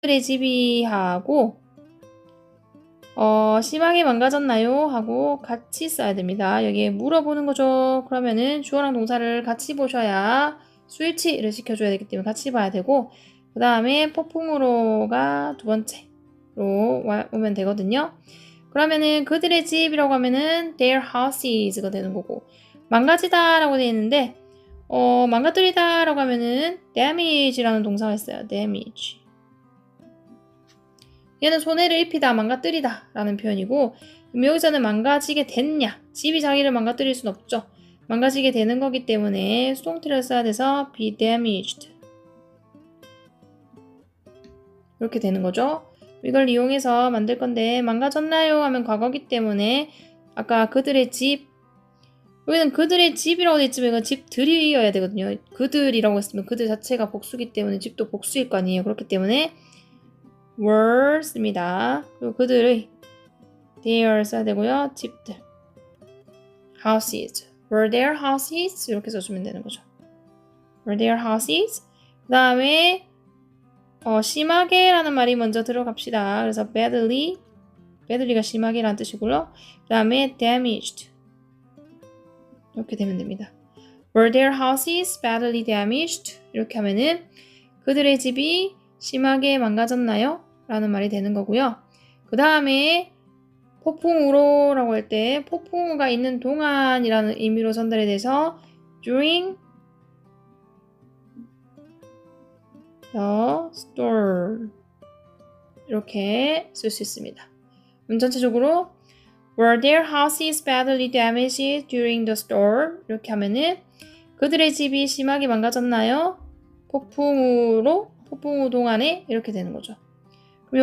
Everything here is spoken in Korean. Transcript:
그들의 집이 하고 어, 심하게 망가졌나요? 하고 같이 써야 됩니다. 여기에 물어보는 거죠. 그러면은 주어랑 동사를 같이 보셔야 스위치를 시켜줘야 되기 때문에 같이 봐야 되고 그 다음에 폭풍으로가 두 번째로 와- 오면 되거든요. 그러면은 그들의 집이라고 하면은 their houses가 되는 거고 망가지다 라고 되어 있는데 어, 망가뜨리다 라고 하면은 damage라는 동사가 있어요. damage. 얘는 손해를 입히다, 망가뜨리다 라는 표현이고 여기서는 망가지게 됐냐? 집이 자기를 망가뜨릴 순 없죠. 망가지게 되는 거기 때문에 수동태를 써야 돼서 be damaged 이렇게 되는 거죠. 이걸 이용해서 만들 건데 망가졌나요? 하면 과거기 때문에 아까 그들의 집 여기는 그들의 집이라고 돼 있지만 이건 집들이어야 되거든요. 그들이라고 했으면 그들 자체가 복수기 때문에 집도 복수일 거 아니에요. 그렇기 때문에 were 씁니다. 그리고 그들의 their 써야 되고요. 집들 houses were their houses 이렇게 써주면 되는 거죠. were their houses 그 다음에 어, 심하게라는 말이 먼저 들어갑시다. 그래서 badly badly가 심하게라는 뜻이고요. 그 다음에 damaged 이렇게 되면 됩니다. Were their houses badly damaged? 이렇게 하면은 그들의 집이 심하게 망가졌나요? 라는 말이 되는 거고요. 그 다음에 폭풍우로라고 할 때 폭풍우가 있는 동안이라는 의미로 전달이 돼서 during the storm 이렇게 쓸 수 있습니다. 그럼 전체적으로 Were their houses badly damaged during the storm? 이렇게 하면은 그들의 집이 심하게 망가졌나요? 폭풍우로 폭풍우 동안에 이렇게 되는 거죠.